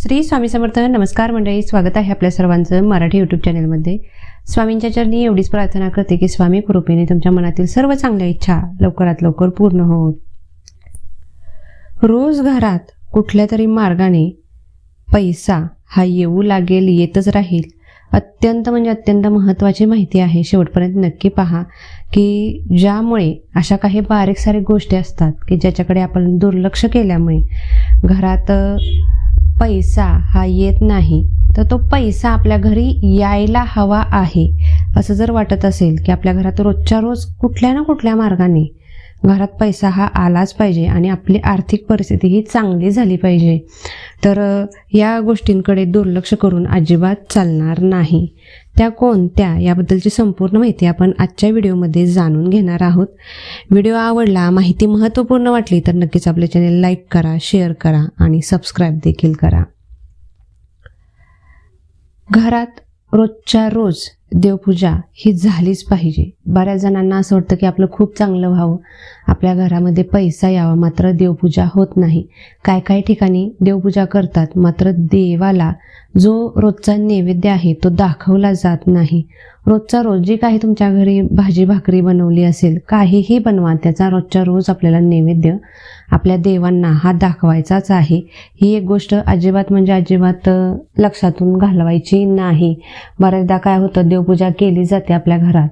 श्री स्वामी समर्थ नमस्कार मंडळी. स्वागत आहे आपल्या सर्वांचं मराठी यूट्यूब चॅनलमध्ये स्वामींच्या चरणी एवढीच प्रार्थना करते की स्वामी कृपेने तुमच्या मनातील सर्व चांगल्या इच्छा लवकरात लवकर पूर्ण होत रोज घरात कुठल्या तरी मार्गाने पैसा हा येऊ लागेल येतच राहील अत्यंत म्हणजे अत्यंत महत्त्वाची माहिती आहे. शेवटपर्यंत नक्की पहा की ज्यामुळे अशा काही बारीक सारीक गोष्टी असतात की ज्याच्याकडे आपण दुर्लक्ष केल्यामुळे घरात पैसा हा येत नाही तर तो पैसा आपल्या घरी यायला हवा आहे. असं जर वाटत असेल की आपल्या घरात रोजच्या रोज कुठल्या ना कुठल्या मार्गाने घरात पैसा हा आलाच पाहिजे आणि आपली आर्थिक परिस्थिती ही चांगली झाली पाहिजे तर या गोष्टींकडे दुर्लक्ष करून अजिबात चालणार नाही. त्या कोणत्या याबद्दलची संपूर्ण माहिती आपण आजच्या व्हिडिओमध्ये जाणून घेणार आहोत. व्हिडिओ आवडला माहिती महत्त्वपूर्ण वाटली तर नक्कीच आपले चॅनेल लाईक करा शेअर करा आणि सबस्क्राईब देखील करा. घरात रोजच्या रोज देवपूजा ही झालीच पाहिजे. बऱ्याच जणांना असं वाटतं की आपलं खूप चांगलं व्हावं. आपल्या घरामध्ये पैसा यावा मात्र देवपूजा होत नाही. काय काय ठिकाणी देवपूजा करतात मात्र देवाला जो रोजचा नैवेद्य आहे तो दाखवला जात नाही. रोजचा रोज जी काही तुमच्या घरी भाजी भाकरी बनवली असेल काहीही बनवा. त्याचा रोजच्या रोज आपल्याला नैवेद्य आपल्या देवांना हा दाखवायचाच आहे. ही एक गोष्ट अजिबात म्हणजे अजिबात लक्षातून घालवायची नाही. बऱ्याचदा काय होतं देव देवपूजा केली जाते आपल्या घरात.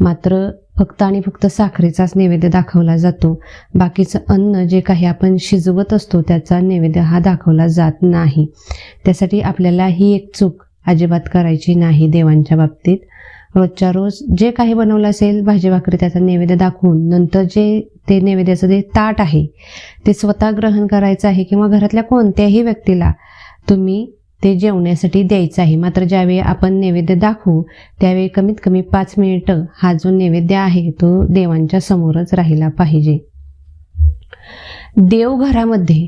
मात्र फक्त आणि फक्त साखरेचाच नैवेद्य दाखवला जातो. बाकीचं अन्न जे काही आपण शिजवत असतो त्याचा नैवेद्य हा दाखवला जात नाही. त्यासाठी आपल्याला ही एक चूक अजिबात करायची नाही देवांच्या बाबतीत. रोजच्या रोज जे काही बनवलं असेल भाजी भाकरी त्याचा नैवेद्य दाखवून नंतर जे ते नैवेद्याचं जे ताट आहे ते स्वतः ग्रहण करायचं आहे किंवा घरातल्या कोणत्याही व्यक्तीला तुम्ही ते जेवण्यासाठी द्यायचं आहे. मात्र ज्यावेळी आपण नैवेद्य दाखवू त्यावेळी कमीत कमी पाच मिनिटं हा जो नैवेद्य आहे तो देवांच्या समोरच राहिला पाहिजे. देवघरामध्ये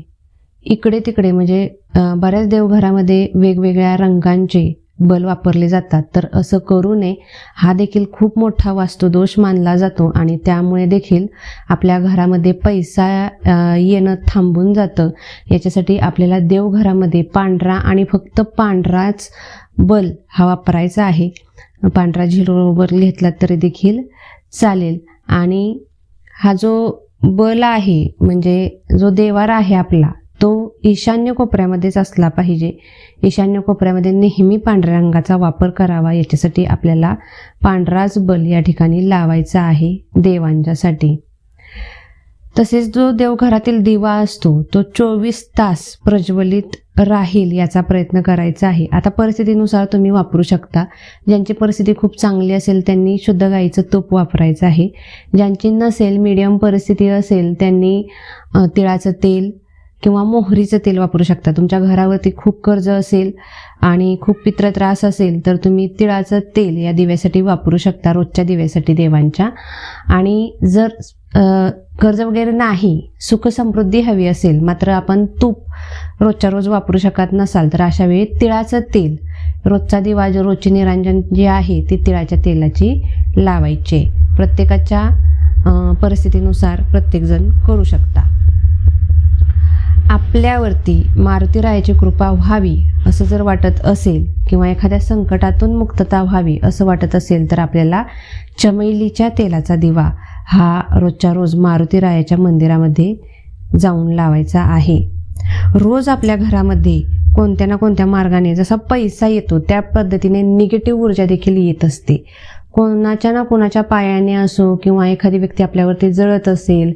इकडे तिकडे म्हणजे बऱ्याच देवघरामध्ये वेगवेगळ्या रंगांचे बल वापरले जातात. तर असं करू नये. हा देखील खूप मोठा वास्तुदोष मानला जातो आणि त्यामुळे देखील आपल्या घरामध्ये पैसा येणं थांबून जातं. याच्यासाठी आपल्याला देवघरामध्ये पांढरा आणि फक्त पांढराच बल हा वापरायचा आहे. पांढरा झिरोबर घेतला तरी देखील चालेल. आणि हा जो बल आहे म्हणजे जो देवार आहे आपला तो ईशान्य कोपऱ्यामध्येच असला पाहिजे. ईशान्य कोपऱ्यामध्ये नेहमी पांढऱ्या रंगाचा वापर करावा. याच्यासाठी आपल्याला पांढराच बल या ठिकाणी लावायचा आहे देवांच्यासाठी. तसेच जो देवघरातील दिवा असतो तो चोवीस तास प्रज्वलित राहील याचा प्रयत्न करायचा आहे. आता परिस्थितीनुसार तुम्ही वापरू शकता. ज्यांची परिस्थिती खूप चांगली असेल त्यांनी शुद्ध गाईचं तूप वापरायचं आहे. ज्यांची नसेल मीडियम परिस्थिती असेल त्यांनी तिळाचं तेल किंवा मोहरीचं तेल वापरू शकता. तुमच्या घरावरती खूप कर्ज असेल आणि खूप पित्र त्रास असेल तर तुम्ही तिळाचं तेल या दिव्यासाठी वापरू शकता रोजच्या दिव्यासाठी देवांच्या. आणि जर कर्ज वगैरे नाही सुखसमृद्धी हवी असेल मात्र आपण तूप रोजच्या रोज वापरू शकत नसाल तर अशा वेळी तिळाचं तेल रोजचा दिवा जो रोजची निरांजन जी आहे ती तिळाच्या तेलाची लावायची. प्रत्येकाच्या परिस्थितीनुसार प्रत्येकजण करू शकता. आपल्यावरती मारुतीरायाची कृपा व्हावी असं जर वाटत असेल किंवा एखाद्या संकटातून मुक्तता व्हावी असं वाटत असेल तर आपल्याला चमेलीच्या तेलाचा दिवा हा रोजच्या रोज मारुतीरायाच्या मंदिरामध्ये जाऊन लावायचा आहे. रोज आपल्या घरामध्ये कोणत्या ना कोणत्या मार्गाने जसा पैसा येतो त्या पद्धतीने निगेटिव्ह ऊर्जा देखील येत असते. कोणाच्या ना कोणाच्या पायाने असो किंवा एखादी व्यक्ती आपल्यावरती जळत असेल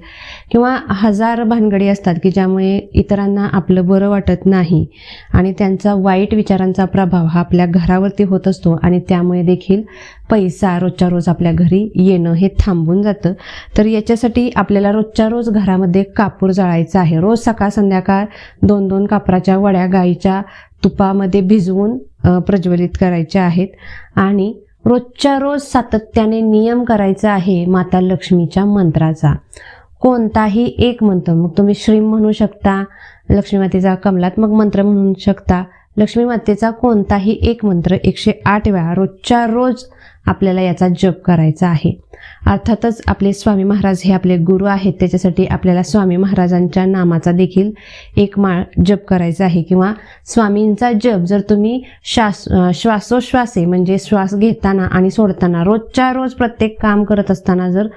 किंवा हजार भानगडी असतात की ज्यामुळे इतरांना आपलं बरं वाटत नाही आणि त्यांचा वाईट विचारांचा प्रभाव हा आपल्या घरावरती होत असतो आणि त्यामुळे देखील पैसा रोजच्या रोज आपल्या घरी येणं हे थांबून जातं. तर याच्यासाठी आपल्याला रोजच्या रोज घरामध्ये कापूर जाळायचा आहे. रोज सकाळ संध्याकाळ दोन दोन कापराच्या वड्या गाईच्या तुपामध्ये भिजवून प्रज्वलित करायच्या आहेत आणि रोजच्या रोज सातत्याने नियम करायचा आहे माता लक्ष्मीच्या मंत्राचा. कोणताही एक मंत्र मग तुम्ही श्रीम म्हणू शकता लक्ष्मी मातेचा कमलात्मक मंत्र म्हणू शकता लक्ष्मी मातेचा कोणताही एक मंत्र एकशे आठ वेळा रोजच्या रोज आपल्याला याचा जप करायचा आहे. अर्थातच आपले स्वामी महाराज हे आपले गुरु आहेत. त्याच्यासाठी आपल्याला स्वामी महाराजांच्या नामाचा देखील एक माळ जप करायचा आहे किंवा स्वामींचा जप जर तुम्ही श्वास श्वासोश्वासे म्हणजे श्वास घेताना आणि सोडताना रोजच्या रोज प्रत्येक काम करत असताना जर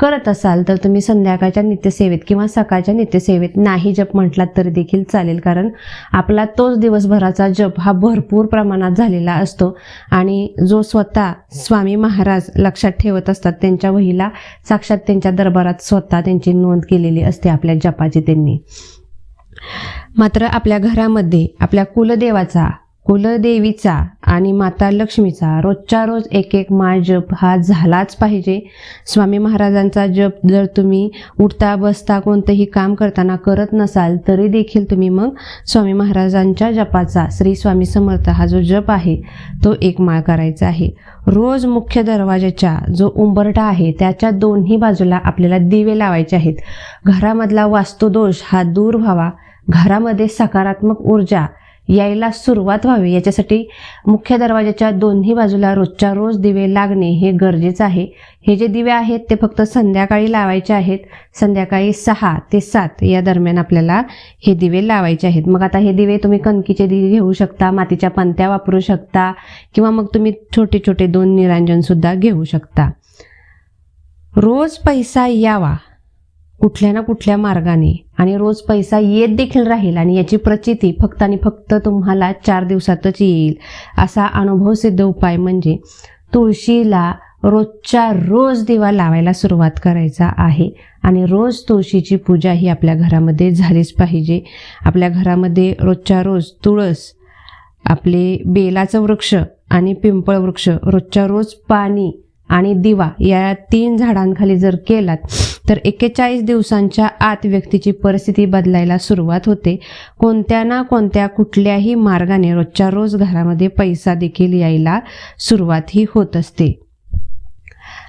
करत असाल तर तुम्ही संध्याकाळच्या नित्यसेवेत किंवा सकाळच्या नित्यसेवेत नाही जप म्हटलात तरी देखील चालेल. कारण आपला तोच दिवसभराचा जप हा भरपूर प्रमाणात झालेला असतो. आणि जो स्वतः स्वामी महाराज लक्षात ठेवत असतात त्यांच्या वहीला साक्षात त्यांच्या दरबारात स्वतः त्यांची नोंद केलेली असते आपल्या जपाची त्यांनी. मात्र आपल्या घरामध्ये आपल्या कुलदेवाचा कुलदेवीचा आणि माता लक्ष्मीचा रोजच्या रोज एक एक माळ जप हा झालाच पाहिजे. स्वामी महाराजांचा जप जर तुम्ही उठता बसता कोणतंही काम करताना करत नसाल तरी देखील तुम्ही मग स्वामी महाराजांच्या जपाचा श्री स्वामी समर्थ हा जो जप आहे तो एक माळ करायचा आहे. रोज मुख्य दरवाजाच्या जो उंबरटा आहे त्याच्या दोन्ही बाजूला आपल्याला दिवे लावायचे आहेत. घरामधला वास्तुदोष हा दूर व्हावा. घरामध्ये सकारात्मक ऊर्जा यायला सुरुवात व्हावी. याच्यासाठी मुख्य दरवाजाच्या दोन्ही बाजूला रोजच्या रोज दिवे लागणे हे गरजेचं आहे. हे जे दिवे आहेत ते फक्त संध्याकाळी लावायचे आहेत. संध्याकाळी सहा ते सात या दरम्यान आपल्याला हे दिवे लावायचे आहेत. मग आता हे दिवे तुम्ही कणकीचे दिवे घेऊ शकता मातीच्या पंत्या वापरू शकता किंवा मग तुम्ही छोटे छोटे दोन निरांजनसुद्धा घेऊ शकता. रोज पैसा यावा. कुठल्या ना कुठल्या मार्गाने. आणि रोज पैसा येत देखील राहील आणि याची प्रचिती फक्त आणि फक्त तुम्हाला चार दिवसातच येईल. असा अनुभव सिद्ध उपाय म्हणजे तुळशीला रोजच्या रोज दिवा लावायला सुरुवात करायचा आहे. आणि रोज तुळशीची पूजा ही आपल्या घरामध्ये झालीच पाहिजे. आपल्या घरामध्ये रोजच्या रोज तुळस आपले बेलाचं वृक्ष आणि पिंपळ वृक्ष रोजच्या रोज पाणी आणि दिवा या तीन झाडांखाली जर केलात तर एक्केचाळीस दिवसांच्या आत व्यक्तीची परिस्थिती बदलायला सुरुवात होते. कोणत्या ना कोणत्या कुठल्याही मार्गाने रोजच्या रोज घरामध्ये पैसा देखील यायला सुरुवात ही होत असते.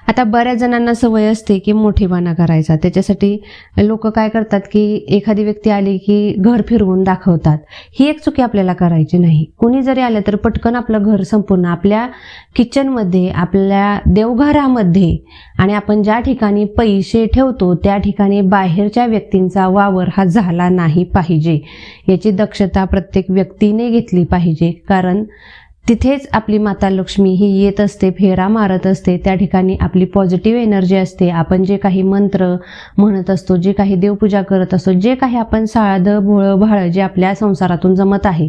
आता बऱ्याच जणांना सवय असते की मोठेपणा करायचा. त्याच्यासाठी लोक काय करतात की एखादी व्यक्ती आली की घर फिरवून दाखवतात. ही एक चुकी आपल्याला करायची नाही. कुणी जरी आलं तर पटकन आपलं घर संपूर्ण आपल्या किचनमध्ये आपल्या देवघरामध्ये आणि आपण ज्या ठिकाणी पैसे ठेवतो त्या ठिकाणी बाहेरच्या व्यक्तींचा वावर हा झाला नाही पाहिजे. याची दक्षता प्रत्येक व्यक्तीने घेतली पाहिजे. कारण तिथेच आपली माता लक्ष्मी ही येत असते फेरा मारत असते त्या ठिकाणी आपली पॉझिटिव्ह एनर्जी असते. आपण जे काही मंत्र म्हणत असतो जे काही देवपूजा करत असतो जे काही आपण साळं भोळं भाळं जे आपल्या संसारातून जमत आहे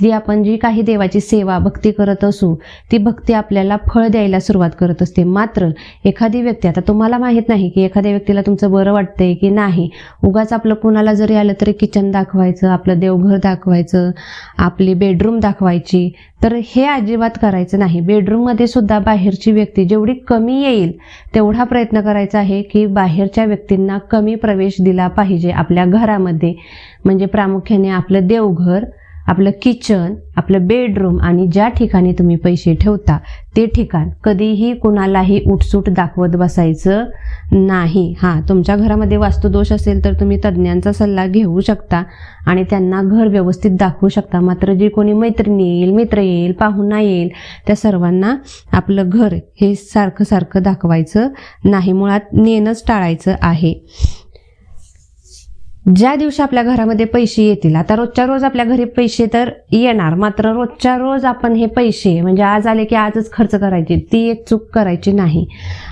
ती आपण जी काही देवाची सेवा भक्ती करत असू ती भक्ती आपल्याला फळ द्यायला सुरुवात करत असते. मात्र एखादी व्यक्ती आता तुम्हाला माहीत नाही की एखाद्या व्यक्तीला तुमचं बरं वाटतंय की नाही. उगाच आपलं कुणाला जरी आलं तरी किचन दाखवायचं आपलं देवघर दाखवायचं आपली बेडरूम दाखवायची तर हे अजिबात करायचं नाही. बेडरूममध्ये सुद्धा बाहेरची व्यक्ती जेवढी कमी येईल तेवढा प्रयत्न करायचा आहे की बाहेरच्या व्यक्तींना कमी प्रवेश दिला पाहिजे आपल्या घरामध्ये. म्हणजे प्रामुख्याने आपलं देवघर आपलं किचन आपलं बेडरूम आणि ज्या ठिकाणी तुम्ही पैसे ठेवता ते ठिकाण कधीही कुणालाही उठसूट दाखवत बसायचं नाही. हां तुमच्या घरामध्ये वास्तुदोष असेल तर तुम्ही तज्ज्ञांचा सल्ला घेऊ शकता आणि त्यांना घर व्यवस्थित दाखवू शकता. मात्र जे कोणी मैत्रिणी येईल मित्र येईल पाहुणा येईल त्या सर्वांना आपलं घर हे सारखं सारखं दाखवायचं नाही. मुळात नेणंच टाळायचं आहे. ज्या दिवशी आपल्या घरामध्ये पैसे येतील आता रोजच्या रोज आपल्या घरी पैसे तर येणार मात्र रोजच्या रोज आपण हे पैसे म्हणजे आज आले की आजच खर्च करायचे ती एक चूक करायची नाही.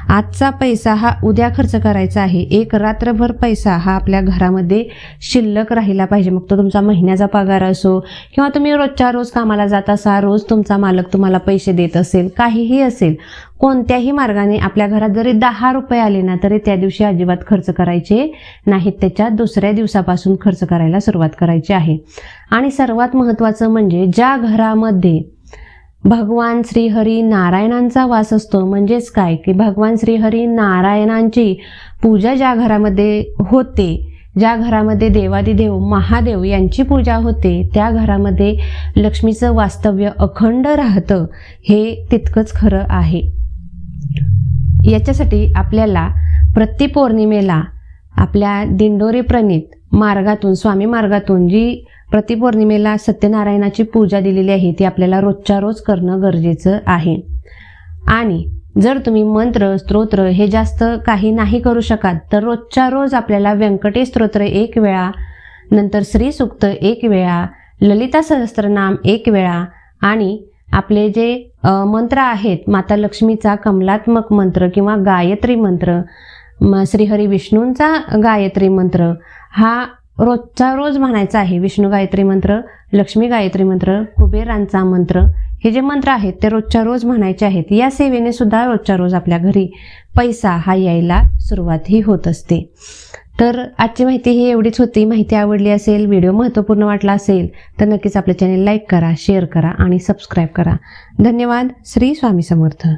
आजचा पैसा हा उद्या खर्च करायचा आहे एक रात्रभर पैसा हा आपल्या घरामध्ये शिल्लक राहिला पाहिजे. मग तो तुमचा महिन्याचा पगार असो किंवा तुम्ही रोजच्या रोज कामाला जात असा रोज तुमचा मालक तुम्हाला पैसे देत असेल काहीही असेल कोणत्याही मार्गाने आपल्या घरात जरी दहा रुपये आले ना तरी त्या दिवशी अजिबात खर्च करायचे नाहीत. त्याच्या दुसऱ्या दिवसापासून खर्च करायला सुरुवात करायची आहे. आणि सर्वात महत्त्वाचं म्हणजे ज्या घरामध्ये भगवान श्रीहरी नारायणांचा वास असतो म्हणजेच काय? की भगवान श्रीहरी नारायणांची पूजा ज्या घरामध्ये होते ज्या घरामध्ये देवादिदेव महादेव यांची पूजा होते त्या घरामध्ये लक्ष्मीचं वास्तव्य अखंड राहतं हे तितकंच खरं आहे. याच्यासाठी आपल्याला प्रतिपौर्णिमेला आपल्या दिंडोरी प्रणित मार्गातून स्वामी मार्गातून जी प्रतिपौर्णिमेला सत्यनारायणाची पूजा दिलेली आहे ती आपल्याला रोजच्या रोज करणं गरजेचं आहे. आणि जर तुम्ही मंत्र स्तोत्र हे जास्त काही नाही करू शकत तर रोजच्या रोज आपल्याला व्यंकटेश स्तोत्र एक वेळा नंतर श्रीसुक्त एक वेळा ललिता सहस्त्रनाम एक वेळा आणि आपले जे मंत्र आहेत माता लक्ष्मीचा कमलात्मक मंत्र किंवा गायत्री मंत्र म, श्रीहरी विष्णूंचा गायत्री मंत्र हा रोजचा रोज म्हणायचा आहे. विष्णू गायत्री मंत्र लक्ष्मी गायत्री मंत्र कुबेरांचा मंत्र हे जे मंत्र आहेत ते रोजच्या रोज म्हणायचे आहेत. या सेवेने सुद्धा रोजच्या रोज आपल्या घरी पैसा हा यायला सुरुवात ही होत असते. तर आजची माहिती ही एवढीच होती. माहिती आवडली असेल व्हिडिओ महत्त्वपूर्ण वाटला असेल तर नक्कीच आपलं चॅनेल लाईक करा शेअर करा आणि सबस्क्राईब करा. धन्यवाद. श्री स्वामी समर्थ.